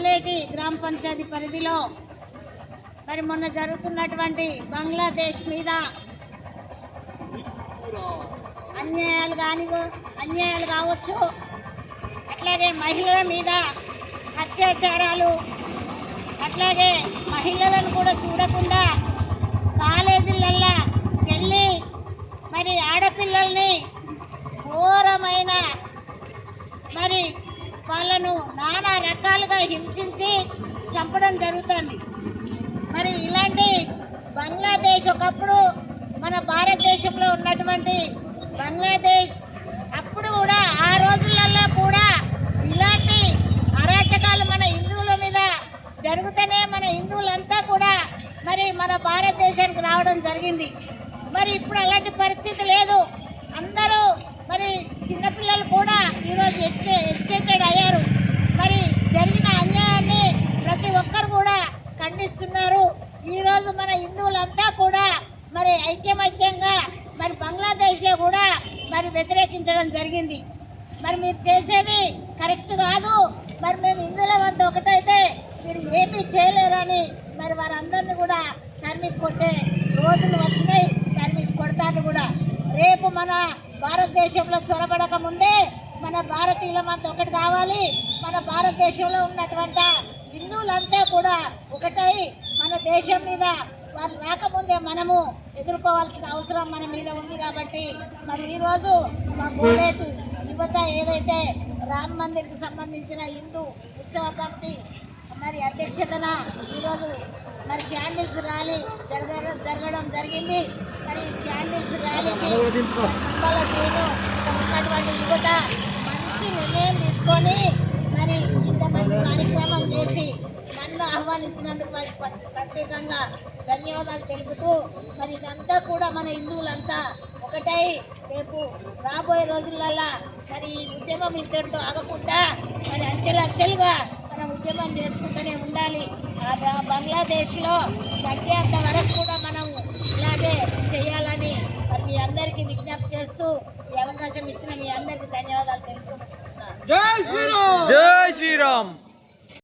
కోలేటి గ్రామ పంచాయతీ పరిధిలో మరి మొన్న జరుగుతున్నటువంటి బంగ్లాదేశ్ మీద అన్యాయాలు కాని అన్యాయాలు కావచ్చు. అట్లాగే మహిళల మీద అత్యాచారాలు అట్లాగే మహిళలను కూడా చూడకుండా కాలేజీలల్లా వెళ్ళి మరి ఆడపిల్లల్ని ఘోరమైన వాళ్ళను నానా రకాలుగా హింసించి చంపడం జరుగుతుంది. మరి ఇలాంటి బంగ్లాదేశ్ ఒకప్పుడు మన భారతదేశంలో ఉన్నటువంటి బంగ్లాదేశ్ అప్పుడు కూడా ఆ రోజులలో కూడా ఇలాంటి అరాచకాలు మన హిందువుల మీద జరుగుతూనే మన హిందువులంతా కూడా మరి మన భారతదేశానికి రావడం జరిగింది. మరి ఇప్పుడు అలాంటి పరిస్థితి లేదు. అందరూ మరి చిన్నపిల్లలు కూడా ఈరోజు ఎడ్యుకే ఎడ్యుకేటెడ్ అయ్యారు మరి జరిగిన అన్యాయాన్ని ప్రతి ఒక్కరు కూడా ఖండిస్తున్నారు ఈరోజు మన హిందువులంతా కూడా మరి ఐక్యమత్యంగా మరి బంగ్లాదేశ్లో కూడా మరి వ్యతిరేకించడం జరిగింది. మరి మీరు చేసేది కరెక్ట్ కాదు. మరి మేము హిందువుల వద్ద ఒకటైతే మీరు ఏమీ చేయలేరని మరి వారందరిని కూడా తరిమి కొట్టే రోజులు వచ్చినాయి. తరిమి కొడతారు కూడా. రేపు మన భారతదేశంలో చొరబడక ముందే మన భారతీయుల మంత ఒకటి కావాలి. మన భారతదేశంలో ఉన్నటువంటి హిందువులంతా కూడా ఒకటై మన దేశం మీద వారు రాకముందే మనము ఎదుర్కోవాల్సిన అవసరం మన మీద ఉంది కాబట్టి మరి ఈరోజు మా కోలేటు యువత ఏదైతే రామ్ మందిర్కి సంబంధించిన హిందూ ఉత్సవ కమిటీ మరి అధ్యక్షతన ఈరోజు మరి క్యాండిల్స్ ర్యాలీ జరగడం జరగడం జరిగింది. మరి క్యాండిల్స్ ర్యాలీకి కుంభల శ్రీను ఉన్నటువంటి యువత మంచి నిర్ణయం తీసుకొని మరి ఇంత మంచి కార్యక్రమం చేసి నన్ను ఆహ్వానించినందుకు వారికి ప్ర- ప్రత్యేకంగా ధన్యవాదాలు తెలుపుతూ మరి ఇదంతా కూడా మన హిందువులంతా ఒకటై రేపు రాబోయే రోజులల్లా మరి ఈ ఉద్యమం ఇద్దరితో ఆగకుండా మరి అంచెలు అంచెలుగా మనం ఉద్యమం చేసుకుంటూనే ఉండాలి. ఆ బ- బంగ్లాదేశ్లో తగ్గేంత వరకు కూడా మనం ఇలాగే చేయాలని మరి మీ అందరికీ విజ్ఞప్తి చేస్తూ ఈ అవకాశం ఇచ్చిన మీ అందరికీ ధన్యవాదాలు తెలుపుకుంటున్నాను జై శ్రీరామ్!